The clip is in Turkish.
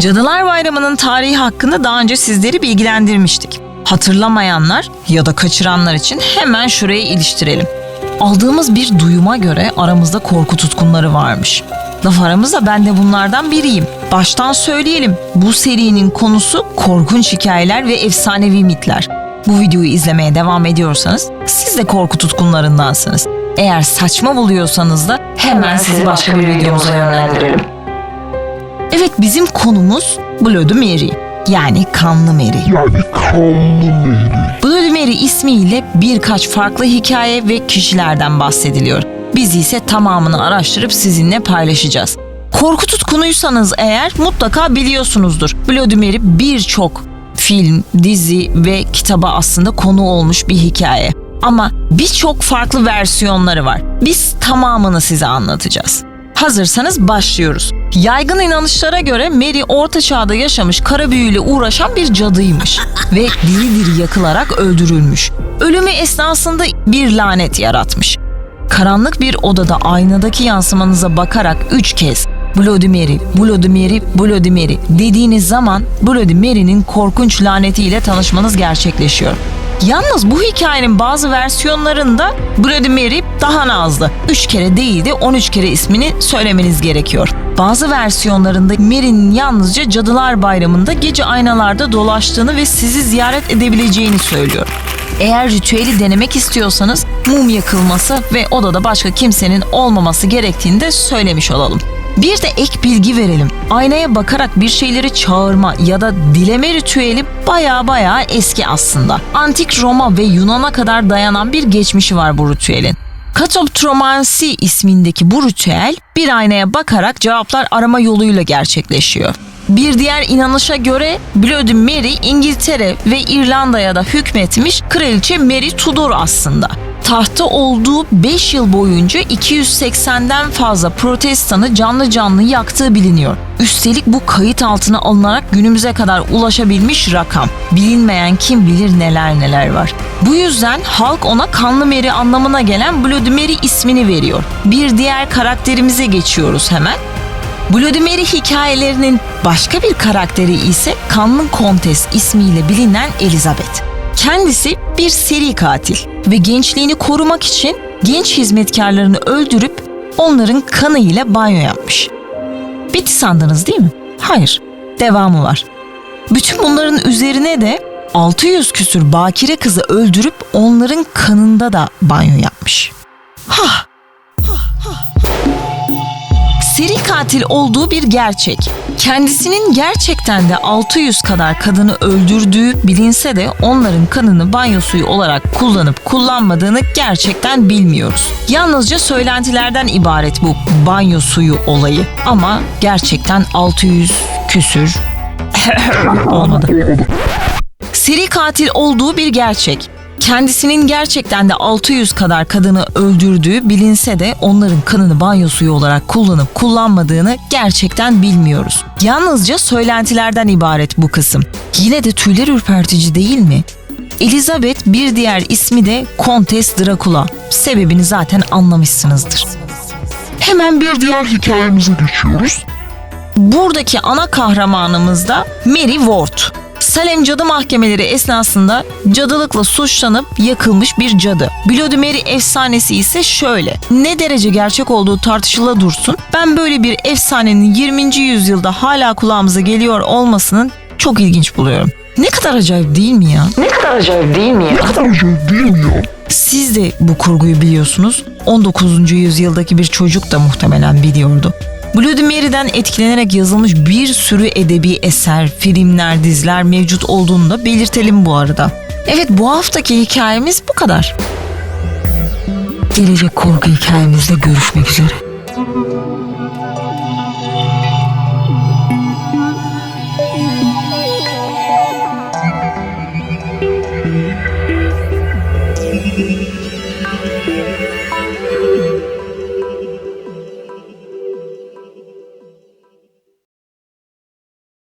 Cadılar Bayramı'nın tarihi hakkında daha önce sizleri bilgilendirmiştik. Hatırlamayanlar ya da kaçıranlar için hemen şuraya iliştirelim. Aldığımız bir duyuma göre aramızda korku tutkunları varmış. Laf aramızda ben de bunlardan biriyim. Baştan söyleyelim. Bu serinin konusu korkunç hikayeler ve efsanevi mitler. Bu videoyu izlemeye devam ediyorsanız siz de korku tutkunlarındansınız. Eğer saçma buluyorsanız da hemen sizi başka bir videomuza yönlendirelim. Evet bizim konumuz Bloody Mary yani Kanlı Mary. Yani kanlı Mary. Bloody Mary ismiyle birkaç farklı hikaye ve kişilerden bahsediliyor. Biz ise tamamını araştırıp sizinle paylaşacağız. Korku tutkunuysanız eğer mutlaka biliyorsunuzdur. Bloody Mary birçok film, dizi ve kitaba aslında konu olmuş bir hikaye. Ama birçok farklı versiyonları var. Biz tamamını size anlatacağız. Hazırsanız başlıyoruz. Yaygın inanışlara göre Mary orta çağda yaşamış kara büyüyle uğraşan bir cadıymış ve diri diri yakılarak öldürülmüş. Ölümü esnasında bir lanet yaratmış. Karanlık bir odada aynadaki yansımanıza bakarak üç kez Bloody Mary, Bloody Mary, Bloody Mary dediğiniz zaman Bloody Mary'nin korkunç lanetiyle tanışmanız gerçekleşiyor. Yalnız bu hikayenin bazı versiyonlarında Bloody Mary daha nazlı. 3 kere değil de 13 kere ismini söylemeniz gerekiyor. Bazı versiyonlarında Mary'nin yalnızca Cadılar Bayramı'nda gece aynalarda dolaştığını ve sizi ziyaret edebileceğini söylüyor. Eğer ritüeli denemek istiyorsanız mum yakılması ve odada başka kimsenin olmaması gerektiğini de söylemiş olalım. Bir de ek bilgi verelim. Aynaya bakarak bir şeyleri çağırma ya da dileme ritüeli baya baya eski aslında. Antik Roma ve Yunan'a kadar dayanan bir geçmişi var bu ritüelin. Katoptromansi ismindeki bu ritüel bir aynaya bakarak cevaplar arama yoluyla gerçekleşiyor. Bir diğer inanışa göre Bloody Mary İngiltere ve İrlanda'ya da hükmetmiş kraliçe Mary Tudor aslında. Tahta olduğu 5 yıl boyunca 280'den fazla protestanı canlı canlı yaktığı biliniyor. Üstelik bu kayıt altına alınarak günümüze kadar ulaşabilmiş rakam. Bilinmeyen kim bilir neler neler var. Bu yüzden halk ona Kanlı Mary anlamına gelen Bloody Mary ismini veriyor. Bir diğer karakterimize geçiyoruz hemen. Bloody hikayelerinin başka bir karakteri ise Kanlı Kontes ismiyle bilinen Elizabeth. Kendisi bir seri katil ve gençliğini korumak için genç hizmetkarlarını öldürüp onların kanıyla banyo yapmış. Bitti sandınız değil mi? Hayır. Devamı var. Bütün bunların üzerine de 600 küsür bakire kızı öldürüp onların kanında da banyo yapmış. Hah katil olduğu bir gerçek. Kendisinin gerçekten de 600 kadar kadını öldürdüğü bilinse de onların kanını banyo suyu olarak kullanıp kullanmadığını gerçekten bilmiyoruz. Yalnızca söylentilerden ibaret bu banyo suyu olayı ama gerçekten 600 küsür olmadı. Seri katil olduğu bir gerçek. Kendisinin gerçekten de 600 kadar kadını öldürdüğü bilinse de onların kanını banyo suyu olarak kullanıp kullanmadığını gerçekten bilmiyoruz. Yalnızca söylentilerden ibaret bu kısım. Yine de tüyler ürpertici değil mi? Elizabeth bir diğer ismi de Kontes Dracula. Sebebini zaten anlamışsınızdır. Hemen bir diğer hikayemize geçiyoruz. Buradaki ana kahramanımız da Mary Ward. Salem cadı mahkemeleri esnasında cadılıkla suçlanıp yakılmış bir cadı. Bloody Mary efsanesi ise şöyle. Ne derece gerçek olduğu tartışıla dursun. Ben böyle bir efsanenin 20. yüzyılda hala kulağımıza geliyor olmasının çok ilginç buluyorum. Ne kadar acayip değil mi ya? Ne kadar acayip değil mi ya? Ne kadar acayip değil mi ya? Siz de bu kurguyu biliyorsunuz. 19. yüzyıldaki bir çocuk da muhtemelen biliyordu. Bloody Mary'den etkilenerek yazılmış bir sürü edebi eser, filmler, diziler mevcut olduğunu da belirtelim bu arada. Evet bu haftaki hikayemiz bu kadar. Gelecek korku hikayemizde görüşmek üzere.